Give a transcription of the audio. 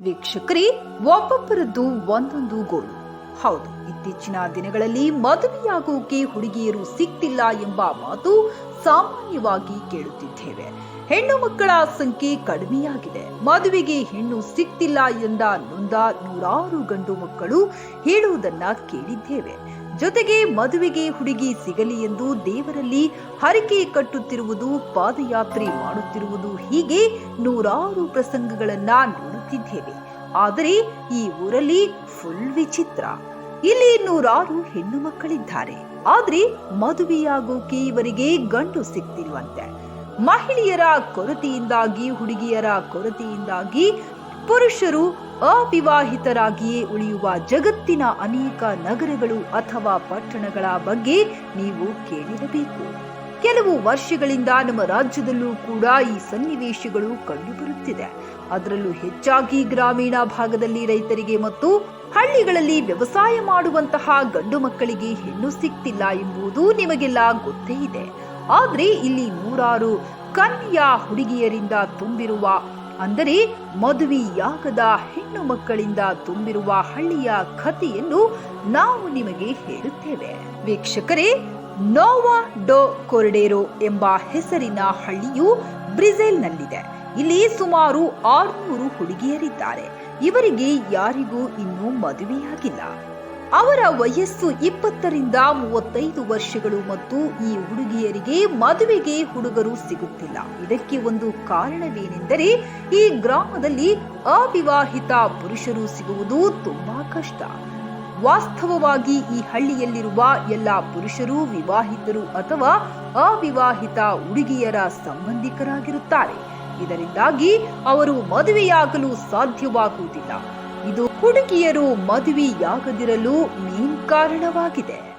ವೀಕ್ಷಕರೇ ಒಬ್ಬೊಬ್ಬರದ್ದು ಒಂದೊಂದು ಗೋಳು. ಹೌದು, ಇತ್ತೀಚಿನ ದಿನಗಳಲ್ಲಿ ಮದುವೆಯಾಗೋಕೆ ಹುಡುಗಿಯರು ಸಿಕ್ತಿಲ್ಲ ಎಂಬ ಮಾತು ಸಾಮಾನ್ಯವಾಗಿ ಕೇಳುತ್ತಿದ್ದೇವೆ. ಹೆಣ್ಣು ಮಕ್ಕಳ ಸಂಖ್ಯೆ ಕಡಿಮೆಯಾಗಿದೆ. ಮದುವೆಗೆ ಹೆಣ್ಣು ಸಿಕ್ತಿಲ್ಲ ಎಂದ ನೊಂದ ನೂರಾರು ಗಂಡು ಮಕ್ಕಳು ಹೇಳುವುದನ್ನ ಕೇಳಿದ್ದೇವೆ. ಜೊತೆಗೆ ಮದುವೆಗೆ ಹುಡುಗಿ ಸಿಗಲಿ ಎಂದು ದೇವರಲ್ಲಿ ಹರಕೆ ಕಟ್ಟುತ್ತಿರುವುದು ಪಾದಯಾತ್ರೆ ಮಾಡುತ್ತಿರುವುದು ಹೀಗೆ ನೂರಾರು ಪ್ರಸಂಗಗಳನ್ನ ನೋಡುತ್ತಿದ್ದೇವೆ ಆದರೆ ಈ ಊರಲ್ಲಿ ಫುಲ್ ವಿಚಿತ್ರ. ಇಲ್ಲಿ ನೂರಾರು ಹೆಣ್ಣು ಮಕ್ಕಳಿದ್ದಾರೆ. ಆದ್ರೆ ಮದುವೆಯಾಗೋಕೆ ಇವರಿಗೆ ಗಂಡು ಸಿಕ್ತಿರುವಂತೆ ಮಹಿಳೆಯರ ಕೊರತೆಯಿಂದಾಗಿ, ಹುಡುಗಿಯರ ಕೊರತೆಯಿಂದಾಗಿ ಪುರುಷರು ಅವಿವಾಹಿತರಾಗಿಯೇ ಉಳಿಯುವ ಜಗತ್ತಿನ ಅನೇಕ ನಗರಗಳು ಅಥವಾ ಪಟ್ಟಣಗಳ ಬಗ್ಗೆ ನೀವು ಕೇಳಿರಬೇಕು. ಕೆಲವು ವರ್ಷಗಳಿಂದ ನಮ್ಮ ರಾಜ್ಯದಲ್ಲೂ ಕೂಡ ಈ ಸನ್ನಿವೇಶಗಳು ಕಂಡುಬರುತ್ತಿದೆ. ಅದರಲ್ಲೂ ಹೆಚ್ಚಾಗಿ ಗ್ರಾಮೀಣ ಭಾಗದಲ್ಲಿ ರೈತರಿಗೆ ಮತ್ತು ಹಳ್ಳಿಗಳಲ್ಲಿ ವ್ಯವಸಾಯ ಮಾಡುವಂತಹ ಗಂಡು ಮಕ್ಕಳಿಗೆ ಹೆಣ್ಣು ಸಿಗ್ತಿಲ್ಲ ಎಂಬುದು ನಿಮಗೆಲ್ಲ ಗೊತ್ತೇ ಇದೆ. ಆದ್ರೆ ಇಲ್ಲಿ ನೂರಾರು ಕನ್ಯಾ ಹುಡುಗಿಯರಿಂದ ತುಂಬಿರುವ, ಅಂದರೆ ಮದುವೆಯಾಗದ ಹೆಣ್ಣು ಮಕ್ಕಳಿಂದ ತುಂಬಿರುವ ಹಳ್ಳಿಯ ಕಥೆಯನ್ನು ನಾವು ನಿಮಗೆ ಹೇಳುತ್ತೇವೆ. ವೀಕ್ಷಕರೇ ನೋವಾ ಡೋ ಕೊರ್ಡೇರೋ ಎಂಬ ಹೆಸರಿನ ಹಳ್ಳಿಯು ಬ್ರೆಜಿಲ್ನಲ್ಲಿದೆ. ಇಲ್ಲಿ ಸುಮಾರು ಆರುನೂರು ಹುಡುಗಿಯರಿದ್ದಾರೆ. ಇವರಿಗೆ ಯಾರಿಗೂ ಇನ್ನೂ ಮದುವೆಯಾಗಿಲ್ಲ. ಅವರ ವಯಸ್ಸು ಇಪ್ಪತ್ತರಿಂದ ಮೂವತ್ತೈದು ವರ್ಷಗಳು ಮತ್ತು ಈ ಹುಡುಗಿಯರಿಗೆ ಮದುವೆಗೆ ಹುಡುಗರು ಸಿಗುತ್ತಿಲ್ಲ. ಇದಕ್ಕೆ ಒಂದು ಕಾರಣವೇನೆಂದರೆ, ಈ ಗ್ರಾಮದಲ್ಲಿ ಅವಿವಾಹಿತ ಪುರುಷರು ಸಿಗುವುದು ತುಂಬಾ ಕಷ್ಟ. ವಾಸ್ತವವಾಗಿ ಈ ಹಳ್ಳಿಯಲ್ಲಿರುವ ಎಲ್ಲ ಪುರುಷರು ವಿವಾಹಿತರು ಅಥವಾ ಅವಿವಾಹಿತ ಹುಡುಗಿಯರ ಸಂಬಂಧಿಕರಾಗಿರುತ್ತಾರೆ. ಇದರಿಂದಾಗಿ ಅವರು ಮದುವೆಯಾಗಲು ಸಾಧ್ಯವಾಗುವುದಿಲ್ಲ. ಇದು ಹುಡುಗಿಯರು ಮದುವೆಯಾಗದಿರಲು ಮೇನ್ ಕಾರಣವಾಗಿದೆ.